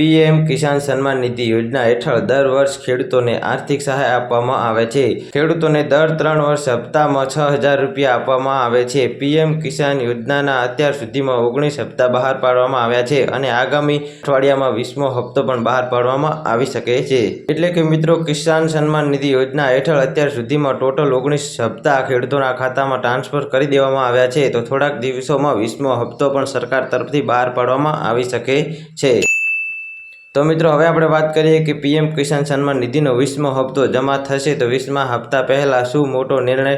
PM Kisan Samman Nidhi યોજના હેઠળ દર વર્ષ ખેડૂતોને આર્થિક સહાય આપવામાં આવે છે. ખેડૂતોને દર ત્રણ વર્ષ હપ્તામાં છ હજાર રૂપિયા આપવામાં આવે છે. પીએમ કિસાન યોજનાના અત્યાર સુધીમાં ઓગણીસ હપ્તા બહાર પાડવામાં આવ્યા છે અને આગામી અઠવાડિયામાં વીસમો હપ્તો પણ બહાર પાડવામાં આવી શકે છે. એટલે કે મિત્રો, કિસાન સન્માન નિધિ યોજના હેઠળ અત્યાર સુધીમાં ટોટલ ઓગણીસ હપ્તા ખેડૂતોના ખાતામાં ટ્રાન્સફર કરી દેવામાં આવ્યા છે. તો થોડાક દિવસોમાં વીસમો હપ્તો પણ સરકાર તરફથી બહાર પાડવામાં આવી શકે છે. તો મિત્રો, હવે આપણે વાત કરીએ કે પીએમ કિસાન સન્માન નિધિનો વીસમો હપ્તો જમા થશે તો વીસમા હપ્તા પહેલાં શું મોટો નિર્ણય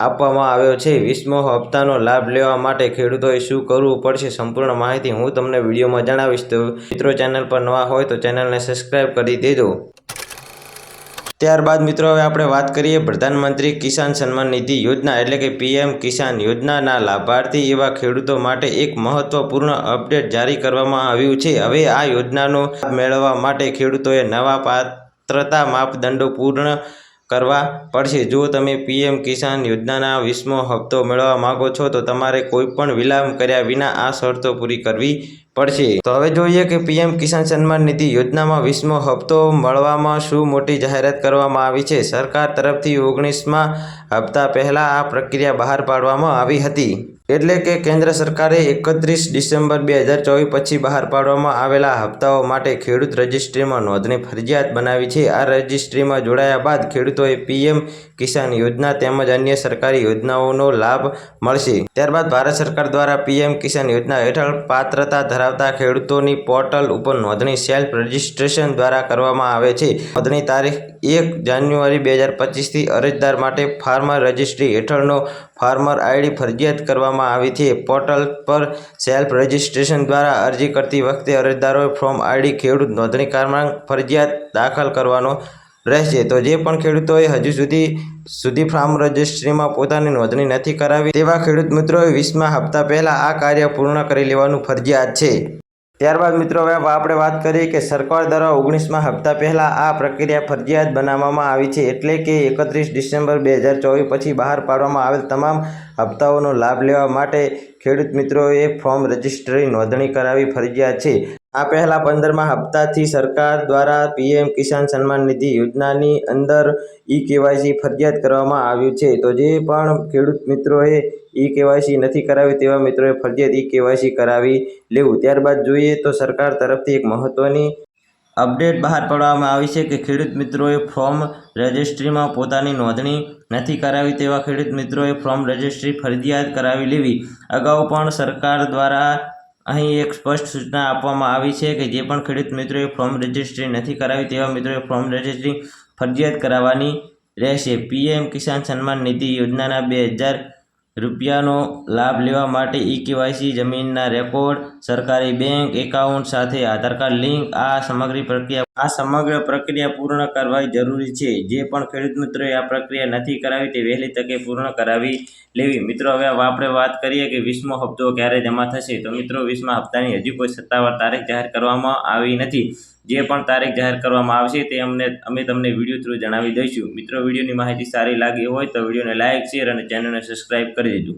આપવામાં આવ્યો છે? વીસમો હપ્તાનો લાભ લેવા માટે ખેડૂતોએ શું કરવું પડશે? સંપૂર્ણ માહિતી હું તમને વિડીયોમાં જણાવીશ. તો મિત્રો, ચેનલ પર નવા હોય તો ચેનલને સબસ્ક્રાઈબ કરી દેજો. ત્યારબાદ મિત્રો હવે આપણે વાત કરીએ પ્રધાનમંત્રી કિસાન સન્માન નિધિ યોજના એટલે કે પીએમ કિસાન યોજનાના લાભાર્થી એવા ખેડૂતો માટે એક મહત્વપૂર્ણ અપડેટ જારી કરવામાં આવ્યું છે. હવે આ યોજનાનો મેળવવા માટે ખેડૂતોએ નવા પાત્રતા માપદંડો પૂર્ણ કરવા પડશે. જો તમે પીએમ કિસાન યોજનાના વીસમો હપ્તો મેળવવા માંગો છો, તો તમારે કોઈપણ વિલંબ કર્યા વિના આ શરતો પૂરી કરવી પડશે. તો હવે જોઈએ કે પીએમ કિસાન સન્માન નિધિ યોજનામાં વીસમો હપ્તો મળવામાં શું મોટી જાહેરાત કરવામાં આવી છે? સરકાર તરફથી ઓગણીસમાં હપ્તા પહેલાં આ પ્રક્રિયા બહાર પાડવામાં આવી હતી. એટલે કે કેન્દ્ર સરકારે એકત્રીસ ડિસેમ્બર બે હજાર ચોવીસ પછી બહાર પાડવામાં આવેલા હપ્તાઓ માટે ખેડૂત રજિસ્ટ્રીમાં નોંધણી ફરજિયાત બનાવી છે. આ રજિસ્ટ્રીમાં જોડાયા બાદ ખેડૂતોએ પીએમ કિસાન યોજના તેમજ અન્ય સરકારી યોજનાઓનો લાભ મળશે. ત્યારબાદ ભારત સરકાર દ્વારા પીએમ કિસાન યોજના હેઠળ પાત્રતા ધરાવતા ખેડૂતોની પોર્ટલ ઉપર નોંધણી સેલ્ફ રજિસ્ટ્રેશન દ્વારા કરવામાં આવે છે. નોંધણી તારીખ એક જાન્યુઆરી બે હજાર પચીસથી અરજદાર માટે ફાર્મર રજિસ્ટ્રી હેઠળનો ફાર્મર આઈડી ફરજિયાત કરવામાં આવી છે. પોર્ટલ પર સેલ્ફ રજિસ્ટ્રેશન દ્વારા અરજી કરતી વખતે અરજદારોએ ફોર્મ આઈડી, ખેડૂત નોંધણી ક્રમાંક ફરજિયાત દાખલ કરવાનો રહેશે. તો જે પણ ખેડૂતોએ હજુ સુધી સુધી ફાર્મ રજિસ્ટ્રીમાં પોતાની નોંધણી નથી કરાવી તેવા ખેડૂત મિત્રોએ વીસમા હપ્તા પહેલાં આ કાર્ય પૂર્ણ કરી લેવાનું ફરજિયાત છે. ત્યારબાદ મિત્રો હવે આપણે વાત કરીએ કે સરકાર દ્વારા ઓગણીસમાં હપ્તા પહેલાં આ પ્રક્રિયા ફરજિયાત બનાવવામાં આવી છે એટલે કે એકત્રીસ ડિસેમ્બર બે હજાર ચોવીસ પછી બહાર પાડવામાં આવેલ તમામ હપ્તાઓનો લાભ લેવા માટે ખેડૂત મિત્રોએ ફોર્મ રજિસ્ટ્રી નોંધણી કરાવવી ફરજિયાત છે. આ પહેલાં પંદરમા હપ્તાથી સરકાર દ્વારા પીએમ કિસાન સન્માન નિધિ યોજનાની અંદર ઈ કેવાયસી ફરજિયાત કરવામાં આવ્યું છે. તો જે પણ ખેડૂત મિત્રોએ ઈ કેવાયસી નથી કરાવી તેવા મિત્રોએ ફરજિયાત ઈ કેવાયસી કરાવી લેવું. ત્યારબાદ જોઈએ તો સરકાર તરફથી એક મહત્ત્વની અપડેટ બહાર પાડવામાં આવી છે કે ખેડૂત મિત્રોએ ફોર્મ રજિસ્ટ્રીમાં પોતાની નોંધણી નથી કરાવી તેવા ખેડૂત મિત્રોએ ફોર્મ રજિસ્ટ્રી ફરજિયાત કરાવી લેવી. અગાઉ પણ સરકાર દ્વારા અહીં એક સ્પષ્ટ સૂચના આપવામાં આવી છે કે જે પણ ખેડૂત મિત્રોએ ફોર્મ રજિસ્ટ્રી નથી કરાવી તેવા મિત્રોએ ફોર્મ રજિસ્ટ્રી ફરજિયાત કરાવવાની રહેશે. પીએમ કિસાન સન્માન નિધિ યોજનાના બે હજાર રૂપિયાનો લાભ લેવા માટે ઈ કેવાયસી જમીનના રેકોર્ડ, સરકારી બેંક એકાઉન્ટ સાથે આધાર કાર્ડ લિંક, આ સમગ્ર પ્રક્રિયા, આ સમગ્ર પ્રક્રિયા પૂર્ણ કરવી જરૂરી છે. જે પણ ખેડૂત મિત્રોએ આ પ્રક્રિયા નથી કરાવી તે વહેલી તકે પૂર્ણ કરાવી લેવી. મિત્રો, હવે આપણે વાત કરીએ કે વીસમો હપ્તો ક્યારે જમા થશે? તો મિત્રો, વીસમા હપ્તાની હજુ કોઈ સત્તાવાર તારીખ જાહેર કરવામાં આવી નથી. જે પણ તારીખ જાહેર કરવામાં આવશે તે અમને, અમે તમને વીડિયો થ્રુ જણાવી દઈશું. મિત્રો, વિડીયોની માહિતી સારી લાગી હોય તો વિડીયોને લાઇક શેર અને ચેનલને સબસ્ક્રાઈબ કરી દેજો.